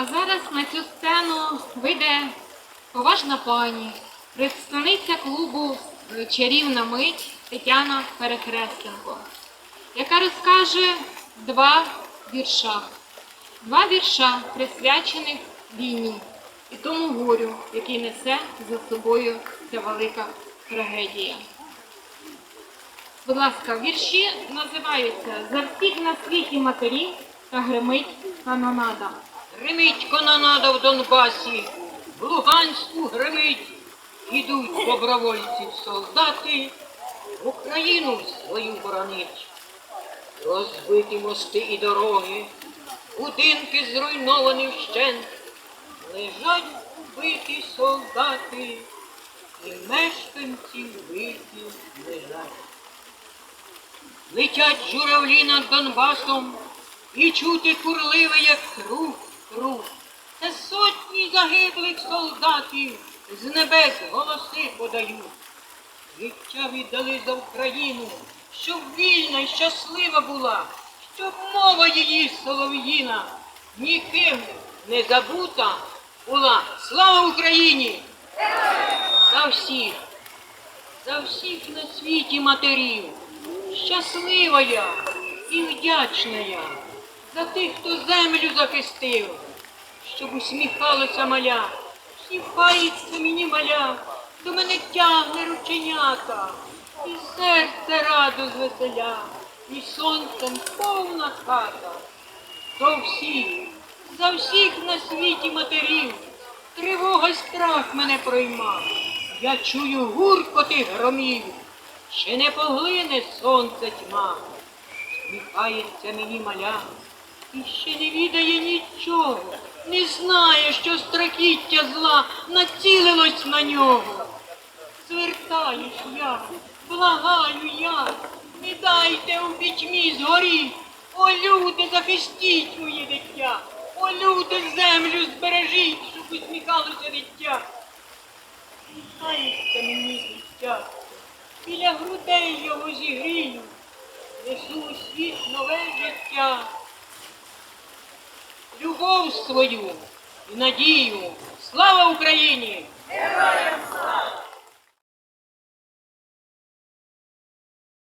А зараз на цю сцену вийде поважна пані, представниця клубу Чарівна мить Тетяна Перехрестенко, яка розкаже два вірша. Два вірша, присвячених війні і тому горю, який несе за собою ця велика трагедія. Будь ласка, вірші називаються За всіх на світі матерів та гримить канонада. Гримить канонада в Донбасі, в Луганську гримить, ідуть добровольці солдати, Україну свою боронить. Розбиті мости і дороги, будинки зруйновані вщент, лежать вбиті солдати, і мешканці вбиті лежать. Летять журавлі над Донбасом, і чути курливе, як сотні загиблих солдатів з небес голоси подають. Життя віддали за Україну, щоб вільна й щаслива була, щоб мова її солов'їна ніким не забута була. Слава Україні! За всіх! за всіх на світі матерів. Щаслива я і вдячна я за тих, хто землю захистив, щоб усміхалося маля, всміхається мені маля, до мене тягне рученята, і серце радо звеселя, і сонцем повна хата. За всіх, за всіх на світі матерів, тривога й страх мене пройма. Я чую гуркоти громів, ще не поглине сонце тьма. Сміхається мені маля, і ще не відає знає, що страхіття зла націлилось на нього. Звертаюсь я, благаю я, не дайте у пітьмі згоріть. О, люди, захистіть моє дитя, о, люди, землю збережіть, щоб усміхалося дитя. Сміхається мені дитя, біля грудей його зігрію, несу у світ нове життя. Любов свою і надію. Слава Україні!